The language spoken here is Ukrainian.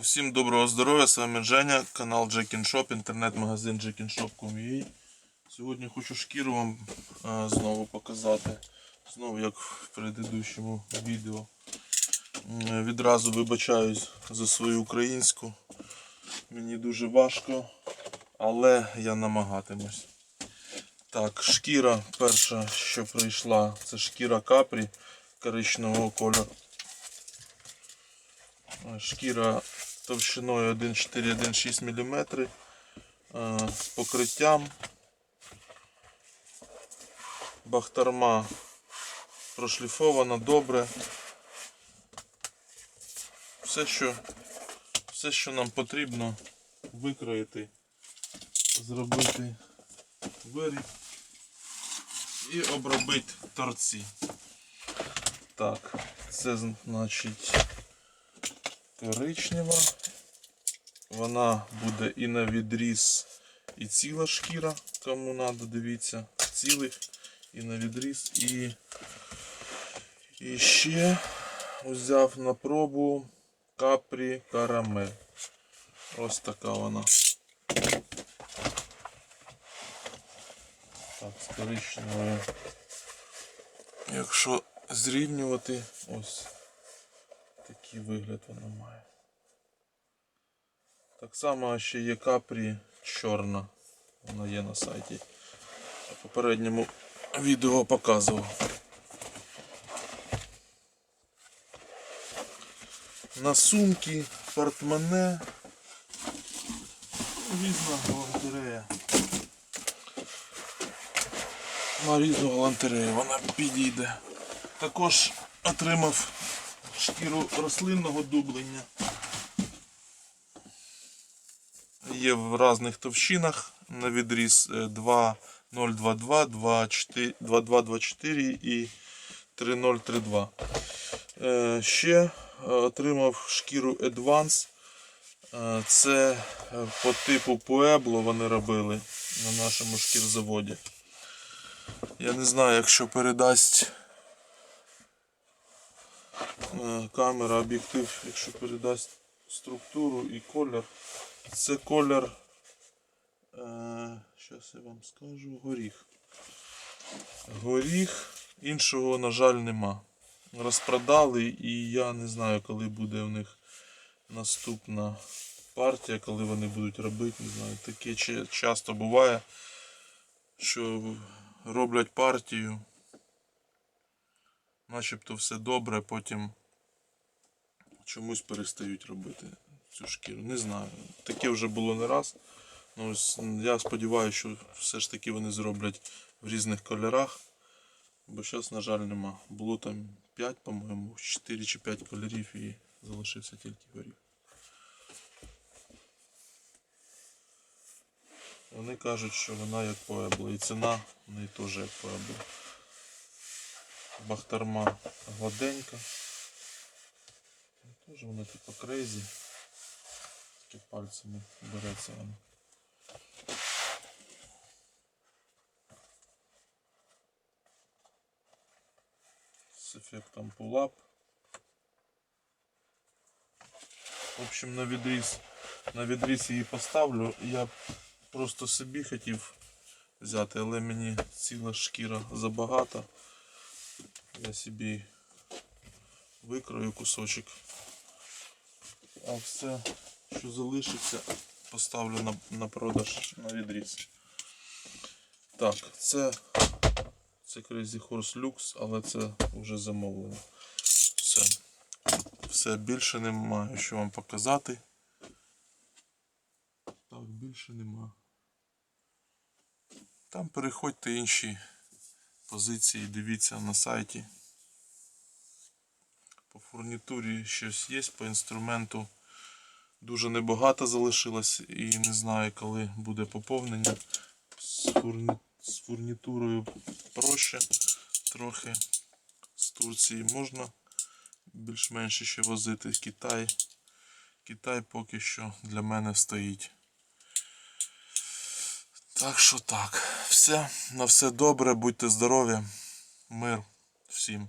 Усім доброго здоров'я, з вами Женя, канал Shop, інтернет-магазин jekinshop.com.ua Сьогодні хочу шкіру вам е, знову показати. Знову як в предыдущому відео. Відразу вибачаюсь за свою українську. Мені дуже важко, але я намагатимусь. Так, шкіра перша, що прийшла, це шкіра капрі коричневого кольору. Шкіра товщиною 1,4-1,6 мм з покриттям. Бахтарма прошліфована добре. Все, що, все, що нам потрібно викроїти, зробити виріб і обробити торці. Так, це значить коричнева. Вона буде і на відріз, і ціла шкіра, кому треба, дивіться, цілих і на відріз. І, і ще взяв на пробу капрі карамель. Ось така вона. Так, з коричневою. Якщо зрівнювати, ось такий вигляд вона має. Так само ще є капрі чорна. Вона є на сайті. В попередньому відео показував. На сумки, портмоне. Різна галантерея. На різну галантерею вона підійде. Також отримав шкіру рослинного дублення. Є в різних товщинах на відріз е, 2.022, 2224 і 3032. Е, Ще е, отримав шкіру Advance. Е, Це е, по типу Pueblo вони робили на нашому шкірзаводі. Я не знаю, якщо передасть е, камера, об'єктив, якщо передасть структуру і колір. Це колір, зараз я вам скажу, горіх. Горіх, іншого, на жаль, нема. Розпродали і я не знаю, коли буде в них наступна партія, коли вони будуть робити, не знаю. Таке часто буває, що роблять партію, начебто все добре, потім чомусь перестають робити цю шкіру. Не знаю. Таке вже було не раз. Ну, ось, я сподіваюся, що все ж таки вони зроблять в різних кольорах. Бо зараз, на жаль, нема. Було там 5, по-моєму, 4 чи 5 кольорів і залишився тільки горіх. Вони кажуть, що вона як поебла. І ціна в неї теж як поебла. Бахтарма гладенька. Теж вона типу крейзі. Такі пальцями береться вона. З ефектом pull-up. В общем, на відріз, на відріз її поставлю. Я просто собі хотів взяти, але мені ціла шкіра забагато. Я собі викрою кусочок. А все, що залишиться, поставлю на, на продаж на відріз. Так, це, це Crazy Horse Lux, але це вже замовлено. Все. Все, більше немаю, що вам показати. Так, більше нема. Там переходьте інші позиції, дивіться на сайті. По фурнітурі щось є, по інструменту дуже небагато залишилось і не знаю, коли буде поповнення. З, фурні... з фурнітурою проще трохи. З Турції можна більш-менш ще возити. Китай. Китай поки що для мене стоїть. Так що так. Все, на все добре, будьте здорові. Мир всім.